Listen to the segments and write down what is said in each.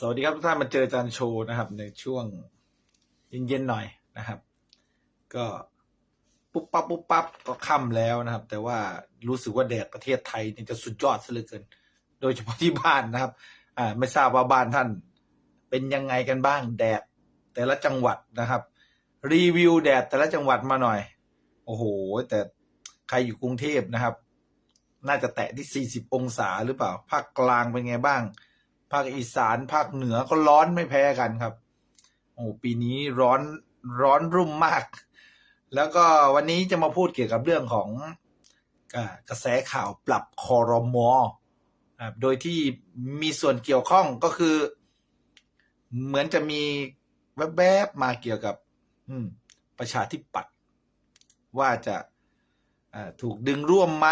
สวัสดีครับทุกท่านมาเจอจารย์โชว์นะครับ ในช่วงเย็นๆหน่อยนะครับ ก็ปุ๊บปั๊บปุ๊บปั๊บก็ค่ำแล้วนะครับ แต่ว่ารู้สึกว่าแดดประเทศไทยนี่จะสุดยอดซะเหลือเกิน โดยเฉพาะที่บ้านนะครับ อ่า ไม่ทราบว่าบ้านท่าน เป็นยังไงกันบ้างแดดแต่ละจังหวัดนะครับ รีวิวแดดแต่ละจังหวัดมาหน่อย โอ้โห แต่ใครอยู่กรุงเทพนะครับ น่าจะแตะที่ 40 องศาหรือเปล่าภาคกลางเป็นไงบ้างาคอีสานภาคเหนือก็ร้อนไม่แพ้กันครับ โอ้ปีนี้ร้อนร้อนรุ่มมาก แล้วก็วันนี้จะมาพูดเกี่ยวกับเรื่องของกระแสข่าวปรับคอรมอครับโดยที่มีส่วนเกี่ยวข้องก็คือ เหมือนจะมีแวบๆมาเกี่ยวกับ อืม ประชาธิปัตย์ว่าจะถูกดึงร่วมไหม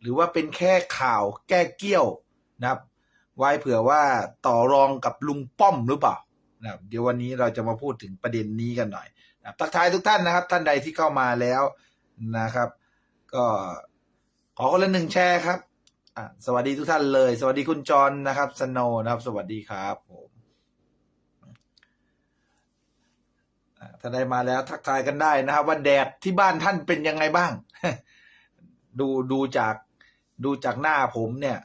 หรือว่าเป็นแค่ข่าวแก้เกี้ยวนะครับ ไว้เผื่อว่าต่อรองกับลุงป้อมหรือเปล่านะเดี๋ยววันนี้เราจะมาพูดถึงประเด็นนี้กันหน่อยนะทักทายทุกท่านนะครับ ท่านใดที่เข้ามาแล้วนะครับ ก็ขอคนละหนึ่งแชร์ครับสวัสดีทุกท่านเลย สวัสดีคุณจรนะครับสโนนะครับ สวัสดีครับผมอะถ้าได้มาแล้วทักทายกันได้นะครับ ว่าแดดที่บ้านท่านเป็นยังไงบ้าง ดูดูจากดูจากหน้าผมเนี่ย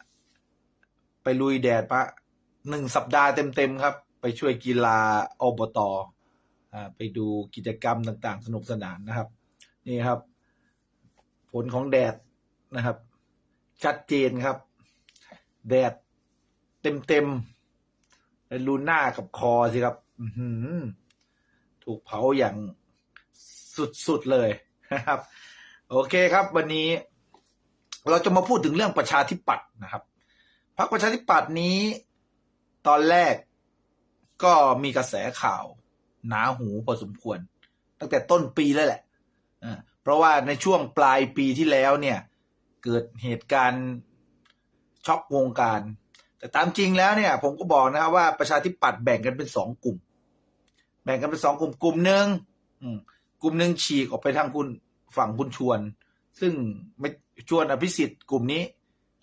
ไปลุยแดดปะหนึ่งสัปดาห์เต็มๆครับ ไปช่วยกีฬาอบตอ่าไปดูกิจกรรมต่างๆ สนุกสนานนะครับ นี่ครับ ผลของแดดนะครับ ชัดเจนครับ แดดเต็มๆเป็นรูหน้ากับคอสิครับถูกเผาอย่างสุดๆเลยนะครับ โอเคครับ วันนี้ เราจะมาพูดถึงเรื่องประชาธิปัตย์นะครับ พรรคประชาธิปัตย์นี้ ตอนแรกก็มีกระแสข่าว หนาหูพอสมควร ตั้งแต่ต้นปีแล้วแหละเพราะว่าในช่วงปลายปีที่แล้วเนี่ย เกิดเหตุการณ์ช็อกวงการ แต่ตามจริงแล้วเนี่ย ผมก็บอกนะครับว่าประชาธิปัตย์แบ่งกันเป็นสองกลุ่ม แบ่งกันเป็นสองกลุ่มกลุ่มหนึ่งกลุ่มหนึ่งฉีกออกไปทางคุณฝั่งคุณชวน ซึ่งไม่ชวนอภิสิทธิ์กลุ่มนี้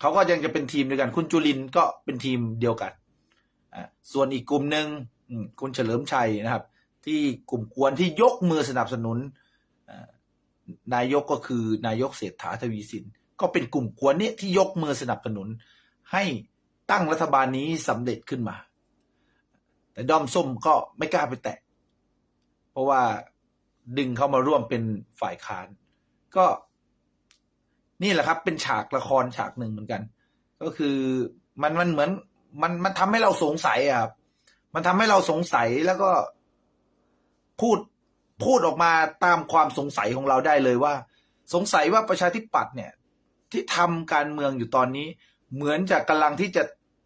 เขาก็ยังจะเป็นทีมเดียวกัน คุณจุลินก็เป็นทีมเดียวกันอ่าส่วนอีกกลุ่มหนึ่งคุณเฉลิมชัยนะครับ ที่กลุ่มกวนที่ยกมือสนับสนุนนายกก็คือนายกเศรษฐาทวีสิน ก็เป็นกลุ่มกวนนี้ที่ยกมือสนับสนุน ให้ตั้งรัฐบาลนี้สำเร็จขึ้นมา แต่ด้อมส้มก็ไม่กล้าไปแตะ เพราะว่าดึงเข้ามาร่วมเป็นฝ่ายค้าน ก็ นี่แหละครับ เป็นฉากละครฉากหนึ่งเหมือนกัน ก็คือมันมันเหมือน มันมันทำให้เราสงสัยอะครับมันทำให้เราสงสัยแล้วก็พูดพูดออกมาตามความสงสัยของเราได้เลยว่า สงสัยว่าประชาธิปัตย์เนี่ย ที่ทำการเมืองอยู่ตอนนี้ เหมือนจะกำลังที่จะ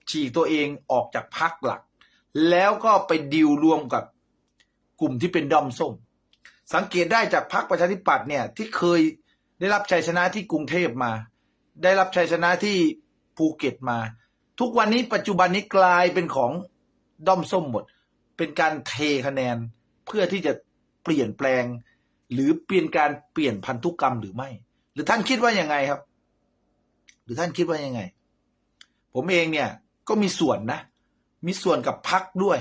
ฉีกตัวเองออกจากพรรคหลัก แล้วก็ไปดิวรวมกับกลุ่มที่เป็นดอมส้ม สังเกตได้จากพรรคประชาธิปัตย์เนี่ย ที่เคย ได้รับชัยชนะที่กรุงเทพมา ได้รับชัยชนะที่ภูเก็ตมา ทุกวันนี้ปัจจุบันนี้กลายเป็นของด้อมส้มหมด เป็นการเทคะแนนเพื่อที่จะเปลี่ยนแปลง หรือเปลี่ยนการเปลี่ยนพันธุกรรมหรือไม่ หรือท่านคิดว่ายังไงครับ หรือท่านคิดว่ายังไง ผมเองเนี่ยก็มีส่วนนะ มีส่วนกับพักด้วย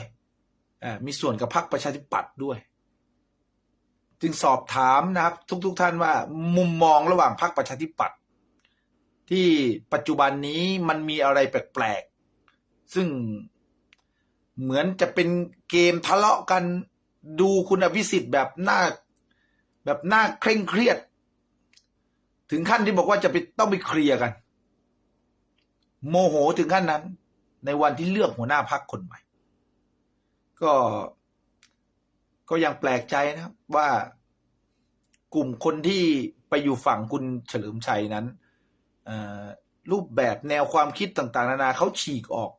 อ่ามีส่วนกับพักประชาธิปัตย์ด้วย จึงสอบถามนะครับ ทุกๆทท่านว่ามุมมองระหว่างพรรคประชาธิปัตย์ที่ปัจจุบันนี้มันมีอะไรแปลกๆ ซึ่งเหมือนจะเป็นเกมทะเลาะกันดูคุณอภิสิทธิ์แบบหน้าแบบหน้าเคร่งเครียด ถึงขั้นที่บอกว่าจะไปต้องไปเคลียร์กัน โมโหถึงขั้นนั้น ในวันที่เลือกหัวหน้าพักคนใหม่ ก็ ก็ยังแปลกใจนะครับว่ากลุ่มคนที่ไปอยู่ฝั่งคุณเฉลิมชัยนั้นรูปแบบแนวความคิดต่างๆ นานาเขาฉีกออก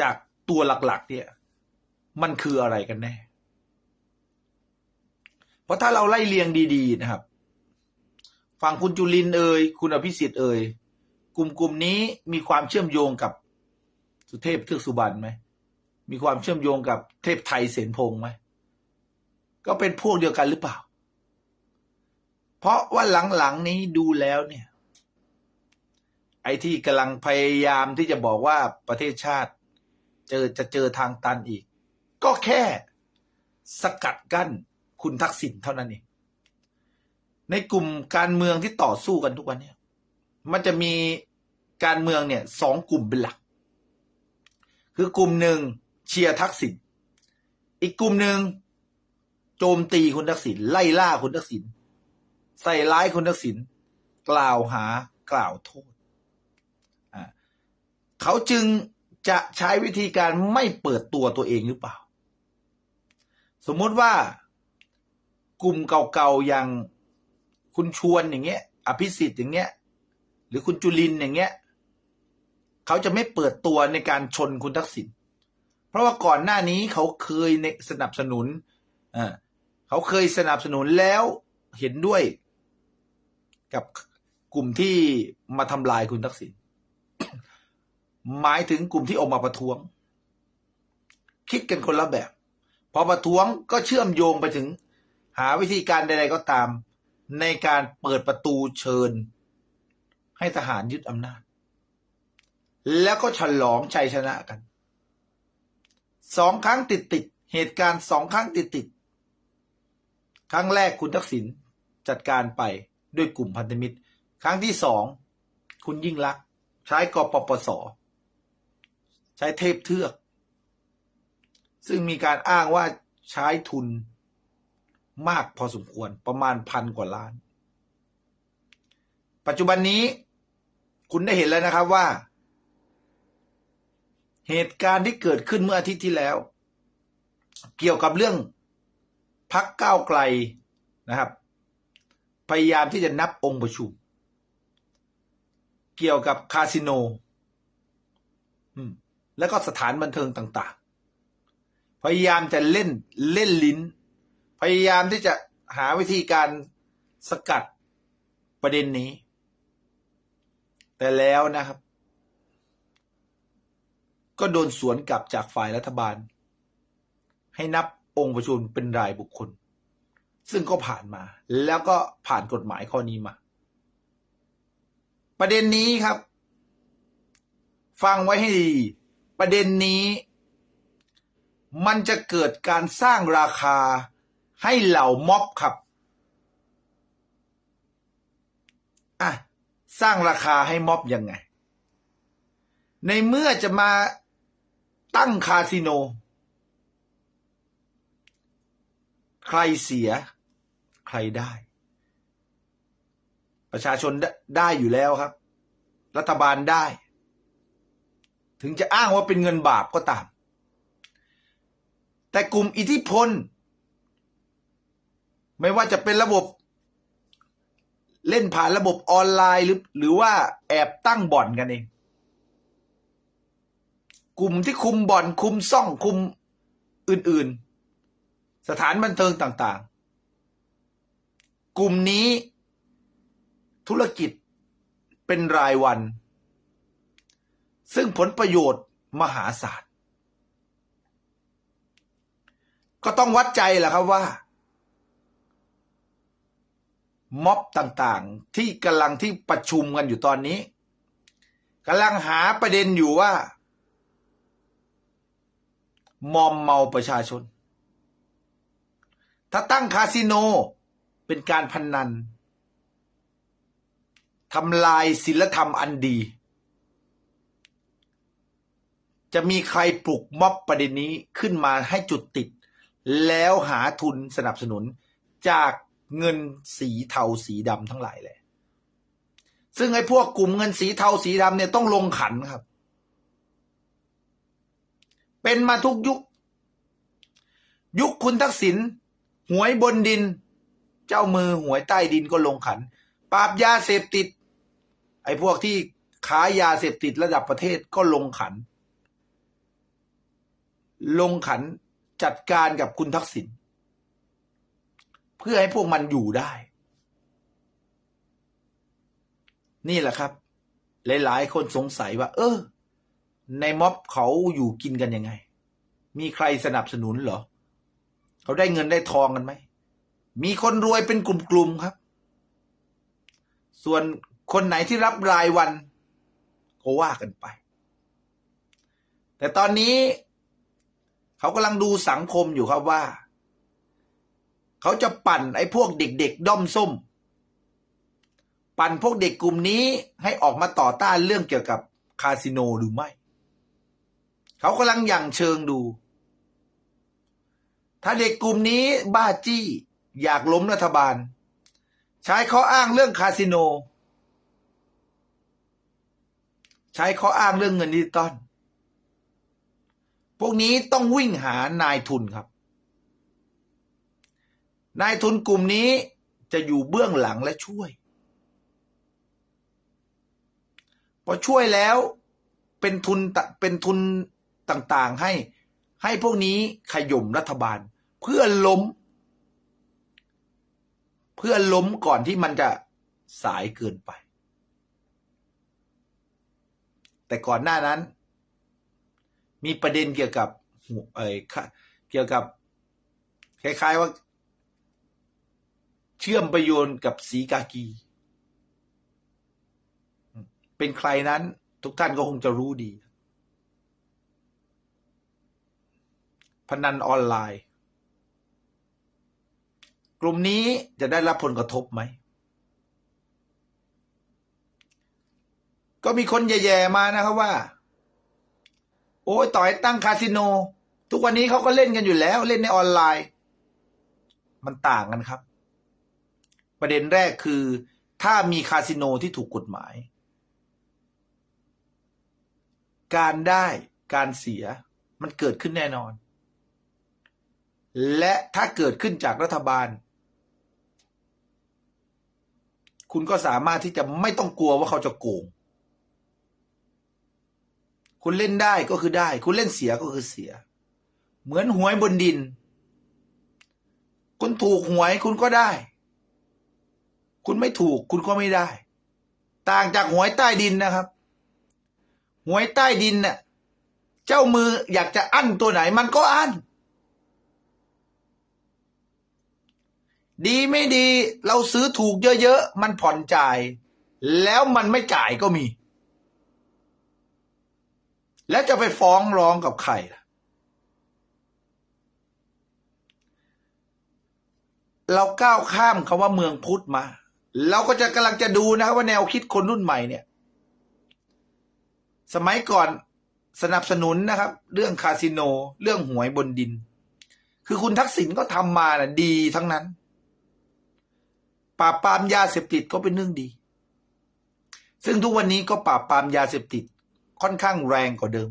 จากตัวหลักๆ เนี่ย มันคืออะไรกันแน่ เพราะถ้าเราไล่เรียงดี ๆ นะครับ ฝั่งคุณจุลินเอ่ยคุณอภิสิทธิ์เอ่ยกลุ่มกลุ่มนี้มีความเชื่อมโยงกับสุเทพเทือกสุบรรณไหมมีความเชื่อมโยงกับเทพไทยเสนพงษ์ไหม ก็เป็นพวกเดียวกันหรือเปล่า เพราะว่าหลังๆนี้ดูแล้วเนี่ย ไอ้ที่กำลังพยายามที่จะบอกว่าประเทศชาติ เจอจะเจอทางตันอีก ก็แค่สกัดกั้นคุณทักษิณเท่านั้นเองในกลุ่มการเมืองที่ต่อสู้กันทุกวันเนี่ย มันจะมีการเมืองเนี่ยสองกลุ่มเป็นหลัก คือกลุ่มหนึ่งเชียร์ทักษิณอีกกลุ่มหนึ่ง โจมตีคุณทักษิณไล่ล่าคุณทักษิณใส่ร้ายคุณทักษิณกล่าวหากล่าวโทษเขาจึงจะใช้วิธีการไม่เปิดตัวตัวเองหรือเปล่า สมมติว่ากลุ่มเก่าๆอย่างคุณชวนอย่างเงี้ย อภิสิทธิ์อย่างเงี้ย หรือคุณจุลินอย่างเงี้ย เขาจะไม่เปิดตัวในการชนคุณทักษิณเพราะว่าก่อนหน้านี้เขาเคยในสนับสนุนอ เขาเคยสนับสนุนแล้วเห็นด้วยกับกลุ่มที่มาทำลายคุณทักษิณหมายถึงกลุ่มที่ออกมาประท้วง คิดกันคนละแบบ พอประท้วงก็เชื่อมโยงไปถึง หาวิธีการใดๆก็ตาม ในการเปิดประตูเชิญ ให้ทหารยึดอำนาจ แล้วก็ฉลองชัยชนะกันสองครั้งติดติดเหตุการณ์สองครั้งติดติด ครั้งแรกคุณทักษิณจัดการไปด้วยกลุ่มพันธมิตร ครั้งที่สองคุณยิ่งลัก ใช้กปปส ใช้เทพเทือก ซึ่งมีการอ้างว่าใช้ทุนมากพอสมควรประมาณพันกว่าล้าน ปัจจุบันนี้คุณได้เห็นแล้วนะครับว่า เหตุการณ์ที่เกิดขึ้นเมื่ออาทิตย์ที่แล้ว เกี่ยวกับเรื่อง พักก้าวไกลนะครับ พยายามที่จะนับองค์ประชุม เกี่ยวกับคาสิโนแล้วก็สถานบันเทิงต่าง ๆ พยายามจะเล่นเล่นลิ้น พยายามที่จะหาวิธีการสกัดประเด็นนี้ แต่แล้วนะครับ ก็โดนสวนกลับจากฝ่ายรัฐบาล ให้นับ องค์ประชุมเป็นรายบุคคล ซึ่งก็ผ่านมา แล้วก็ผ่านกฎหมายข้อนี้มา ประเด็นนี้ครับ ฟังไว้ให้ดี ประเด็นนี้ มันจะเกิดการสร้างราคาให้เหล่าม็อบครับอะสร้างราคาให้ม็อบยังไง ในเมื่อจะมาตั้งคาสิโน ใครเสีย ใครได้ ประชาชนได้ได้อยู่แล้วครับ รัฐบาลได้ ถึงจะอ้างว่าเป็นเงินบาปก็ตาม แต่กลุ่มอิทธิพล ไม่ว่าจะเป็นระบบ เล่นผ่านระบบออนไลน์หรือหรือว่าแอบตั้งบ่อนกันเอง กลุ่มที่คุมบ่อนคุมซ่องคุมอื่นๆ สถานบันเทิงต่างๆ กลุ่มนี้ธุรกิจเป็นรายวัน ซึ่งผลประโยชน์มหาศาลก็ต้องวัดใจแหละครับว่า ม็อบต่างๆ ที่กำลังที่ประชุมกันอยู่ตอนนี้กำลังหาประเด็นอยู่ว่า มอมเมาประชาชน ถ้าตั้งคาสิโน เป็นการพนนันทำลายศิลธรรมอันดี จะมีใครปลุกม็อบประเด็นนี้ขึ้นมาให้จุดติด แล้วหาทุนสนับสนุนจากเงินสีเทาสีดำทั้งหลายเลยซึ่งไอ้พวกกลุ่มเงินสีเทาสีดำเนี่ยต้องลงขันครับ เป็นมาทุกยุค ยุคคุณทักษิณ หวยบนดิน เจ้ามือหวยใต้ดินก็ลงขัน ปราบยาเสพติด ไอ้พวกที่ขายยาเสพติดระดับประเทศก็ลงขัน ลงขันจัดการกับคุณทักษิณเพื่อให้พวกมันอยู่ได้ นี่แหละครับ หลาย ๆ คนสงสัยว่า เออ ในม็อบเขาอยู่กินกันยังไง มีใครสนับสนุนเหรอ เขาได้เงินได้ทองกันไหม มีคนรวยเป็นกลุ่มๆครับ ส่วนคนไหนที่รับรายวันก็ว่ากันไป แต่ตอนนี้เขากำลังดูสังคมอยู่ครับว่า เขาจะปั่นไอ้พวกเด็กๆด้อมส้ม ปั่นพวกเด็กกลุ่มนี้ให้ออกมาต่อต้านเรื่องเกี่ยวกับคาสิโนหรือไม่ เขากำลังอย่างเชิงดู ถ้าเด็กกลุ่มนี้บ้าจี้อยากล้มรัฐบาล ใช้ข้ออ้างเรื่องคาสิโน ใช้ข้ออ้างเรื่องเงินดิจิตอลพวกนี้ต้องวิ่งหานายทุนครับ นายทุนกลุ่มนี้จะอยู่เบื้องหลังและช่วย พอช่วยแล้วเป็นทุนตะเป็นทุนต่างๆให้ให้พวกนี้ขย่มรัฐบาล เพื่อล้ม เพื่อล้มก่อนที่มันจะสายเกินไป แต่ก่อนหน้านั้น มีประเด็นเกี่ยวกับเอ่ยเกี่ยวกับ คล้าย ๆว่า เชื่อมประโยชน์กับสีกากี เป็นใครนั้น ทุกท่านก็คงจะรู้ดี พนันออนไลน์ ลุ่มนี้จะได้รับผลกระทบไหม ก็มีคนแย่ๆมานะครับว่า โอ้ยต่อยตั้งคาสิโน ทุกวันนี้เขาก็เล่นกันอยู่แล้ว เล่นในออนไลน์ มันต่างกันครับ ประเด็นแรกคือ ถ้ามีคาสิโนที่ถูกกฎหมาย การได้การเสียมันเกิดขึ้นแน่นอนและถ้าเกิดขึ้นจากรัฐบาล คุณก็สามารถที่จะไม่ต้องกลัวว่าเขาจะโกง คุณเล่นได้ก็คือได้ คุณเล่นเสียก็คือเสีย เหมือนหวยบนดิน คุณถูกหวยคุณก็ได้ คุณไม่ถูกคุณก็ไม่ได้ ต่างจากหวยใต้ดินนะครับหวยใต้ดินเน่ะ เจ้ามืออยากจะอั้นตัวไหนมันก็อั้น ดีไม่ดีเราซื้อถูกเยอะๆ มันผ่อนจ่าย แล้วมันไม่จ่ายก็มี แล้วจะไปฟ้องร้องกับใครล่ะ เราก้าวข้ามคาว่าเมืองพุทธมา เราก็จะกำลังจะดูนะว่าแนวคิดคนรุ่นใหม่เนี่ย สมัยก่อนสนับสนุนนะครับ เรื่องคาสิโน เรื่องหวยบนดิน คือคุณทักษิณก็ทำมานะดีทั้งนั้น ปราบปรามยาเสพติดก็เป็นเรื่องดี ซึ่งทุกวันนี้ก็ปราบปรามยาเสพติดค่อนข้างแรงกว่าเดิม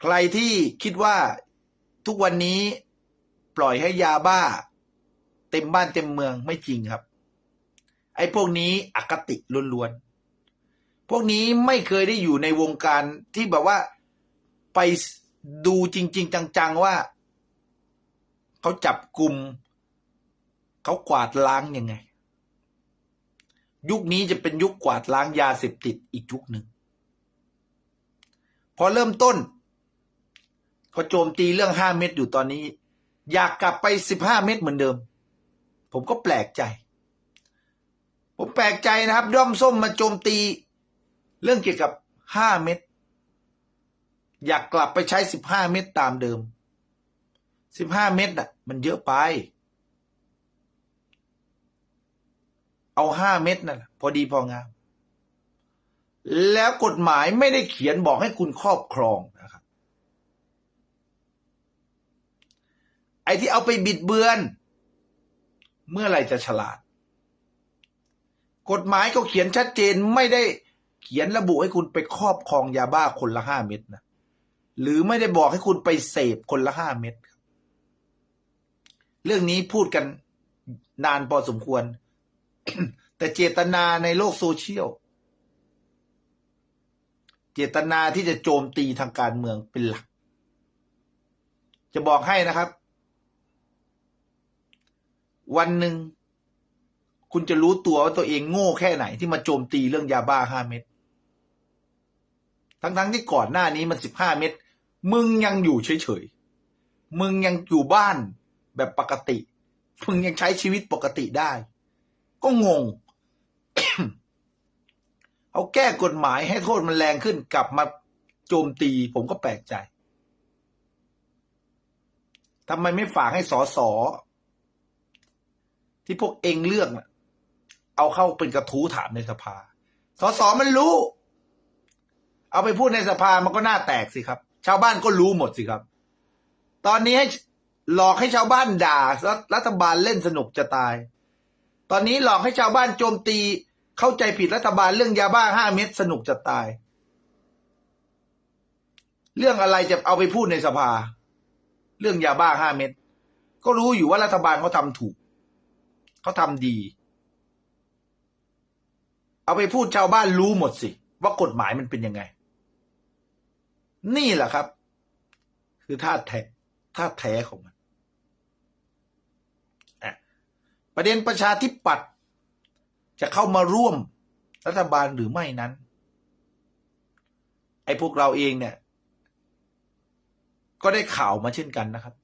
ใครที่คิดว่าทุกวันนี้ปล่อยให้ยาบ้า เต็มบ้านเต็มเมืองไม่จริงครับ ไอ้พวกนี้อคติล้วนๆ พวกนี้ไม่เคยได้อยู่ในวงการที่แบบว่าไปดูจริง ๆ จัง ๆ ว่า เขาจับกลุ่มเขากวาดล้างยังไง ยุคนี้จะเป็นยุคกวาดล้างยาเสพติดอีกยุคหนึ่ง พอเริ่มต้นเขาโจมตีเรื่องห้าเม็ดอยู่ตอนนี้ อยากกลับไปสิบห้าเม็ดเหมือนเดิม ผมก็แปลกใจ ผมแปลกใจนะครับ ด้อมส้มมาโจมตี เรื่องเกี่ยวกับห้าเม็ดอยากกลับไปใช้สิบห้าเม็ดตามเดิม สิบห้าเม็ดอะ มันเยอะไป เอาห้าเม็ดนั่นแหละพอดีพองาม แล้วกฎหมายไม่ได้เขียนบอกให้คุณครอบครองนะครับ ไอ้ที่เอาไปบิดเบือน เมื่อไหร่จะฉลาด กฎหมายก็เขียนชัดเจนไม่ได้เขียนระบุให้คุณไปครอบครองยาบ้าคนละห้าเม็ดนะหรือไม่ได้บอกให้คุณไปเสพคนละห้าเม็ด เรื่องนี้พูดกันนานพอสมควร แต่เจตนาในโลกโซเชียล เจตนาที่จะโจมตีทางการเมืองเป็นหลัก จะบอกให้นะครับ วันหนึ่งคุณจะรู้ตัวว่าตัวเองโง่แค่ไหนที่มาโจมตีเรื่องยาบ้าห้าเม็ด ทั้งๆทที่ก่อนหน้านี้มันสิบห้าเม็ด มึงยังอยู่เฉยๆ มึงยังอยู่บ้าน แบบปกติมึงยังใช้ชีวิตปกติได้ ก็งง เอาแก้กฎหมายให้โทษมันแรงขึ้นกลับมาโจมตี ผมก็แปลกใจทำไมไม่ฝากให้สอสอที่พวกเองเลือกเอาเข้าเป็นกระทู้ถามในสภา สอสอมันรู้ เอาไปพูดในสภามันก็น่าแตกสิครับ ชาวบ้านก็รู้หมดสิครับ ตอนนี้ให้ หลอกให้ชาวบ้านด่ารัฐรัฐบาลเล่นสนุกจะตาย ตอนนี้หลอกให้ชาวบ้านโจมตี เข้าใจผิดรัฐบาลเรื่องยาบ้าห้าเม็ดสนุกจะตาย เรื่องอะไรจะเอาไปพูดในสภา เรื่องยาบ้าห้าเม็ดก็รู้อยู่ว่ารัฐบาลเขาทำถูกเขาทำดี เอาไปพูดชาวบ้านรู้หมดสิ ว่ากฎหมายมันเป็นยังไง นี่แหละครับ คือท่าแท้ท่าแท้ของมันอะ ประเด็นประชาธิปัตย์จะเข้ามาร่วมรัฐบาลหรือไม่นั้น ไอ้พวกเราเองเนี่ย ก็ได้ข่าวมาเช่นกันนะครับ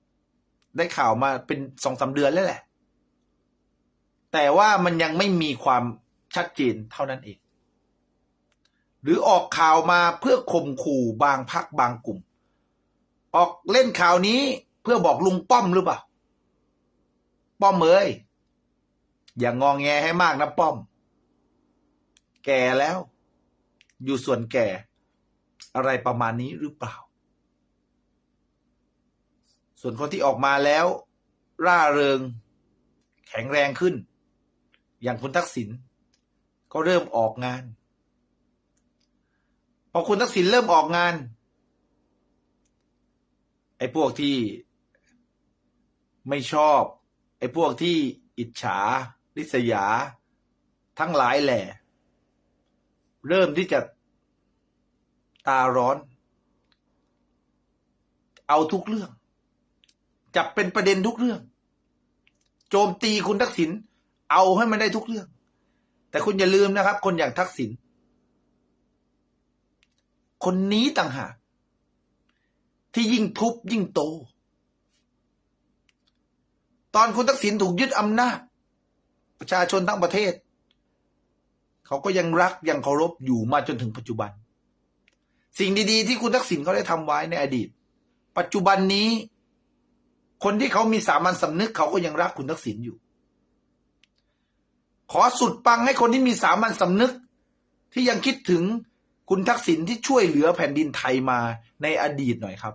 ได้ข่าวมาเป็นสองสาเดือนแล้วแหละ แต่ว่ามันยังไม่มีความชัดเจนเท่านั้นเอง หรือออกข่าวมาเพื่อข่มขู่บางพักบางกลุ่ม ออกเล่นข่าวนี้เพื่อบอกลุงป้อมหรือเปล่า ป้อมเอ้ย อย่างงองแงให้มากนะป้อม แก่แล้ว อยู่ส่วนแก่ อะไรประมาณนี้หรือเปล่า ส่วนคนที่ออกมาแล้ว ร่าเริง แข็งแรงขึ้น อย่างคุณทักษิณก็เริ่มออกงาน พอคุณทักษิณเริ่มออกงาน ไอ้พวกที่ไม่ชอบ ไอ้พวกที่อิจฉา ริษยา ทั้งหลายแหล่เริ่มที่จะตาร้อน เอาทุกเรื่อง จับเป็นประเด็นทุกเรื่อง โจมตีคุณทักษิณเอาให้มันได้ทุกเรื่อง แต่คุณอย่าลืมนะครับ คนอย่างทักษิณคนนี้ต่างหากที่ยิ่งทุบยิ่งโต ตอนคุณทักษิณถูกยึดอำนาจ ประชาชนทั้งประเทศ เขาก็ยังรักยังเคารพอยู่มาจนถึงปัจจุบัน สิ่งดีๆ ที่คุณทักษิณเขาได้ทำไว้ในอดีต ปัจจุบันนี้ คนที่เขามีสามัญสำนึกเขาก็ยังรักคุณทักษิณอยู่ ขอสุดปังให้คนที่มีสามัญสำนึก ที่ยังคิดถึงคุณทักษิณที่ช่วยเหลือแผ่นดินไทยมาในอดีตหน่อยครับ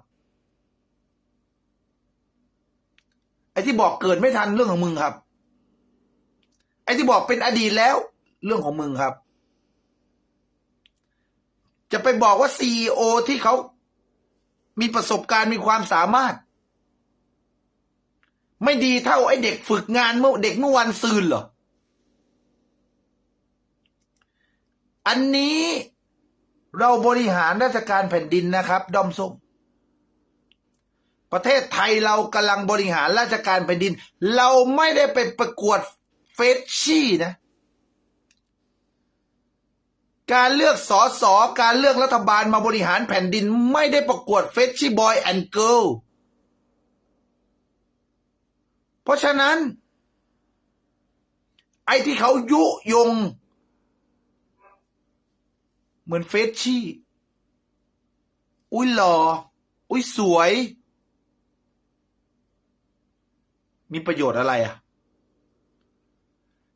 ไอ้ที่บอกเกิดไม่ทันเรื่องของมึงครับ อ้ที่บอกเป็นอดีตแล้ว เรื่องของมึงครับ จะไปบอกว่าซีอที่เขามีประสบการณ์มีความสามารถ ไม่ดีเท่าไอ้เด็กฝึกงานเมื่อเด็กเมื่อวันซืนเหรอ อันนี้เราบริหารราชการแผ่นดินนะครับดอมส้มประเทศไทยเรากำลังบริหารราชการแผ่นดิน เราไม่ได้ไปประกวด ฟชชี่นะ การเลือกสอสอการเลือกรัฐบาลมาบริหารแผ่นดินไม่ได้ประกวดเฟชชี่บอยแอนด์เกิลเพราะฉะนั้น ไอ้ที่เขายุยง เหมือนเฟชชี่ อุ้ยหล่อ อุ้ยสวย มีประโยชน์อะไรอะ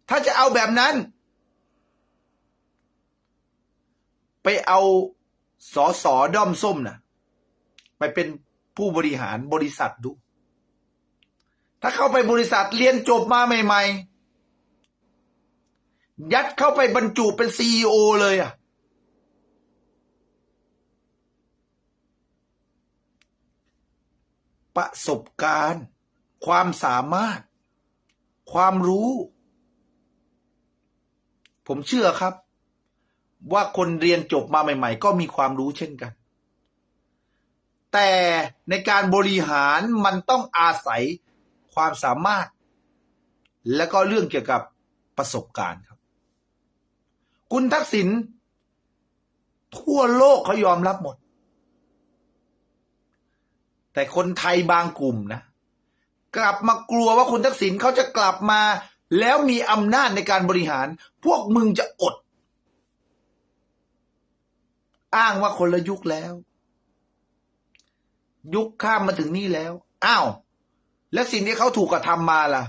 ถ้าจะเอาแบบนั้น ไปเอาสอสอด้อมส้มนะ่ะไปเป็นผู้บริหารบริษัทดู ถ้าเข้าไปบริษัทเรียนจบมาใหม่ ๆ ยัดเข้าไปบรรจุเป็นซีอเลยอะประสบการณ์ ความสามารถ ความรู้ ผมเชื่อครับ ว่าคนเรียนจบมาใหม่ ๆ ก็มีความรู้เช่นกัน แต่ในการบริหารมันต้องอาศัยความสามารถ และก็เรื่องเกี่ยวกับประสบการณ์ครับ คุณทักษิณทั่วโลกเขายอมรับหมด แต่คนไทยบางกลุ่มนะ กลับมากลัวว่าคุณทักษิณเขาจะกลับมา แล้วมีอำนาจในการบริหาร พวกมึงจะอด อ้างว่าคนละยุคแล้ว ยุคข้ามมาถึงนี่แล้ว อ้าว แล้วสิ่งที่เขาถูกกระทำมาล่ะ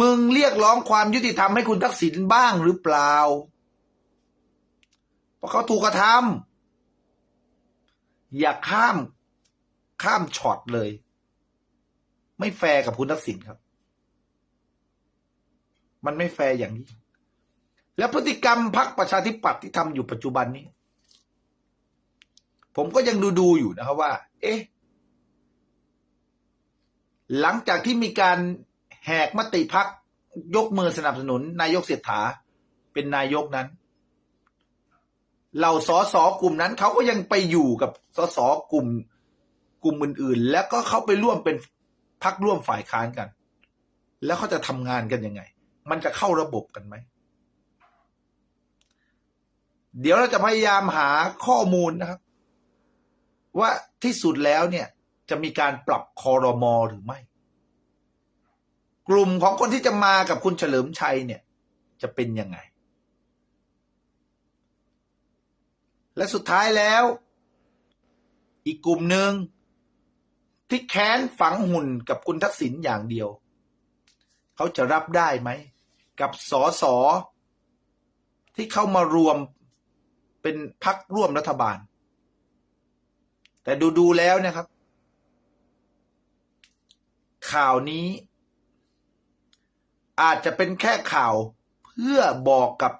มึงเรียกร้องความยุติธรรมให้คุณทักษิณบ้างหรือเปล่าเพราะเขาถูกกระทำอย่าข้ามข้ามช็อตเลย ไม่แฟร์กับคุณทักษิณครับ มันไม่แฟร์อย่างนี้ แล้วพฤติกรรมพรรคประชาธิปัตย์ที่ทำอยู่ปัจจุบันนี้ ผมก็ยังดูดูอยู่นะครับว่า เอ๊ะหลังจากที่มีการแหกมติพักยกมือสนับสนุน นายกเศรษฐาเป็นนายกนั้นเหล่าสอสอกลุ่มนั้นเขาก็ยังไปอยู่กับสอสอกลุ่มกลุ่มอื่นๆ แล้วก็เขาไปร่วมเป็นพักร่วมฝ่ายค้านกัน แล้วเขาจะทำงานกันยังไง มันจะเข้าระบบกันไหม เดี๋ยวเราจะพยายามหาข้อมูลนะครับ ว่าที่สุดแล้วเนี่ย จะมีการปรับคอรมอหรือไม่ กลุ่มของคนที่จะมากับคุณเฉลิมชัยเนี่ย จะเป็นยังไง และสุดท้ายแล้ว อีกกลุ่มหนึ่งที่แค้นฝังหุ่นกับคุณทักษิณอย่างเดียว เขาจะรับได้ไหม กับสอสอที่เข้ามารวมเป็นพักร่วมรัฐบาล แต่ดูดูๆแล้วนะครับ ข่าวนี้ อาจจะเป็นแค่ข่าวเพื่อบอกกับ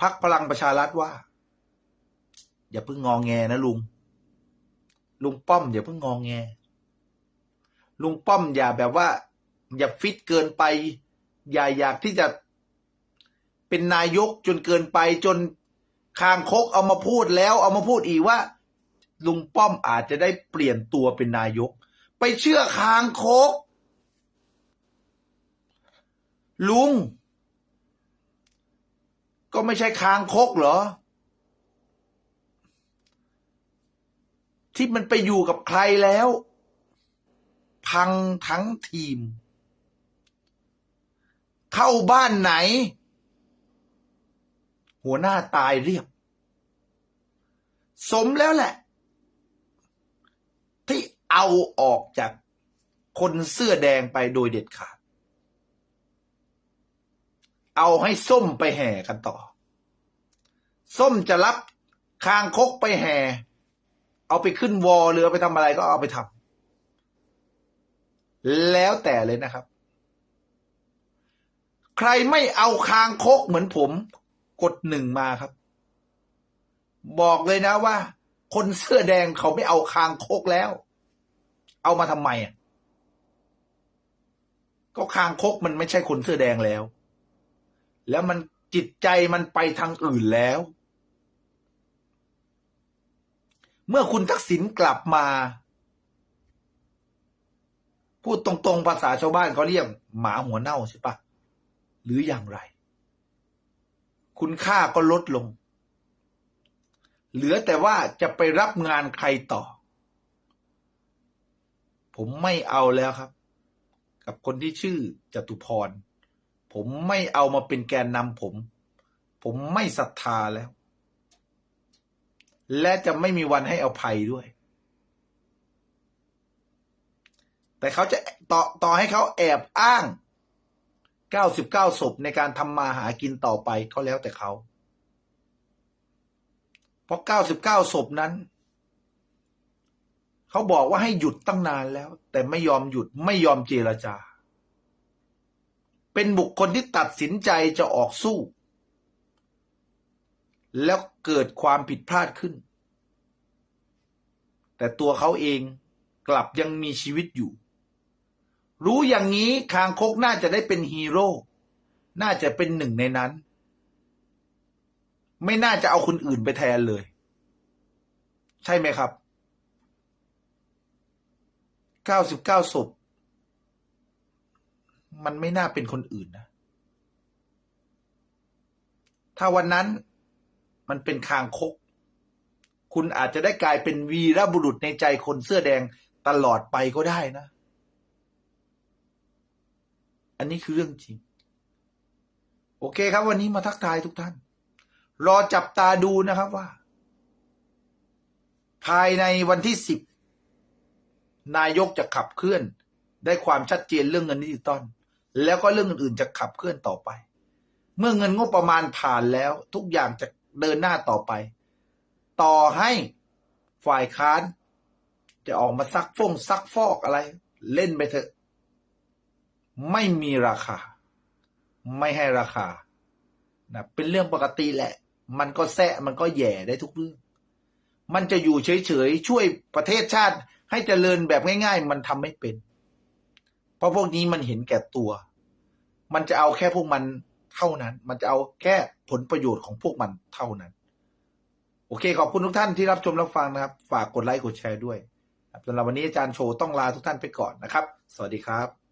พักพลังประชารัฐว่า อย่าเพิ่งงองแงนะลุง ลุงป้อม อย่าเพิ่งงองแง ลุงป้อมอย่าแบบว่า อย่าฟิตเกินไป อย่าอยากที่จะเป็นนายกจนเกินไปจนคางคกเอามาพูดแล้ว เอามาพูดอีกว่า ลุงป้อมอาจจะได้เปลี่ยนตัวเป็นนายก ไปเชื่อคางคก ลุง ก็ไม่ใช่คางคกเหรอ ที่มันไปอยู่กับใครแล้ว พังทั้งทีม เข้าบ้านไหน หัวหน้าตายเรียบ สมแล้วแหละ ที่เอาออกจากคนเสื้อแดงไปโดยเด็ดขาด เอาให้ส้มไปแห่กันต่อ ส้มจะรับคางคกไปแห่ เอาไปขึ้นวอหรือไปทำอะไรก็เอาไปทำแล้วแต่เลยนะครับ ใครไม่เอาคางคกเหมือนผม กดหนึ่งมาครับ บอกเลยนะว่า คนเสื้อแดงเขาไม่เอาคางคกแล้ว เอามาทำไมอะก็คางคกมันไม่ใช่คนเสื้อแดงแล้ว แล้วมันจิตใจมันไปทางอื่นแล้ว เมื่อคุณทักษิณกลับมา พูดตรงๆภาษาชาวบ้านเขาเรียกหมาหัวเน่าใช่ปะ หรืออย่างไร คุณค่าก็ลดลง เหลือแต่ว่าจะไปรับงานใครต่อ ผมไม่เอาแล้วครับ กับคนที่ชื่อจตุพร ผมไม่เอามาเป็นแกนนำผม ผมไม่ศรัทธาแล้ว และจะไม่มีวันให้อภัยด้วยแต่เขาจะต่อต่อให้เขาแอบอ้าง 99ศพในการทำมาหากินต่อไปก็แล้วแต่เขาเพราะ99ศพนั้น เขาบอกว่าให้หยุดตั้งนานแล้ว แต่ไม่ยอมหยุดไม่ยอมเจรจา เป็นบุคคลที่ตัดสินใจจะออกสู้ แล้วเกิดความผิดพลาดขึ้น แต่ตัวเขาเองกลับยังมีชีวิตอยู่ รู้อย่างนี้คางคกน่าจะได้เป็นฮีโร่ น่าจะเป็นหนึ่งในนั้น ไม่น่าจะเอาคนอื่นไปแทนเลย ใช่ไหมครับเก้าสิบเก้าศพมันไม่น่าเป็นคนอื่นนะ ถ้าวันนั้นมันเป็นคางคก คุณอาจจะได้กลายเป็นวีรบุรุษในใจคนเสื้อแดงตลอดไปก็ได้นะ นนี้คือเรื่องจริง โอเคครับ วันนี้มาทักทายทุกท่าน รอจับตาดูนะครับว่า ภายในวันที่สิบนายกจะขับเคลื่อน ได้ความชัดเจนเรื่องเงินดิจิตอลแล้วก็เรื่องอื่นๆจะขับเคลื่อนต่อไป เมื่อเงินงบประมาณผ่านแล้ว ทุกอย่างจะเดินหน้าต่อไป ต่อให้ฝ่ายค้าน จะออกมาซักฟงซักฟอกอะไร เล่นไปเถอะ ไม่มีราคา ไม่ให้ราคานะเป็นเรื่องปกติแหละ มันก็แซะมันก็แย่ได้ทุกเรื่อง มันจะอยู่เฉยๆ ช่วยประเทศชาติให้เจริญแบบง่าย ๆ มันทำไม่เป็น เพราะพวกนี้มันเห็นแก่ตัว มันจะเอาแค่พวกมันเท่านั้น มันจะเอาแค่ผลประโยชน์ของพวกมันเท่านั้น โอเค ขอบคุณทุกท่านที่รับชมรับฟังนะครับ ฝากกดไลค์กดแชร์ด้วยสำหรับวันนี้อาจารย์โชว์ต้องลาทุกท่านไปก่อนนะครับ สวัสดีครับ